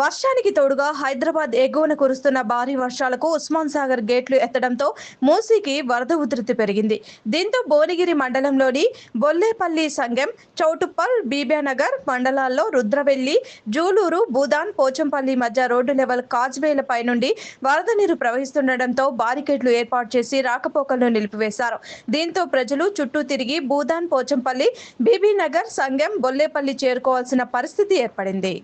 వర్షానికి తోడుగా హైదరాబాద్ ఎగువన కురుస్తున్న భారీ వర్షాలకు ఉస్మాన్ సాగర్ గేట్లు ఎత్తడంతో మూసీకి వరద ఉధృతి పెరిగింది. దీంతో భువనగిరి మండలంలోని బొల్లేపల్లి సంఘం చౌటుప్పల్ బీబియానగర్ మండలాల్లో రుద్రవెల్లి జూలూరు భూదాన్ పోచంపల్లి మధ్య రోడ్డు లెవెల్ కాజ్వేలపై నుండి వరద నీరు ప్రవహిస్తుండటంతో బారికేడ్లు ఏర్పాటు చేసి రాకపోకలను నిలిపివేశారు. దీంతో ప్రజలు చుట్టూ తిరిగి భూదాన్ పోచంపల్లి బీబీనగర్ సంఘం బొల్లేపల్లి చేరుకోవాల్సిన పరిస్థితి ఏర్పడింది.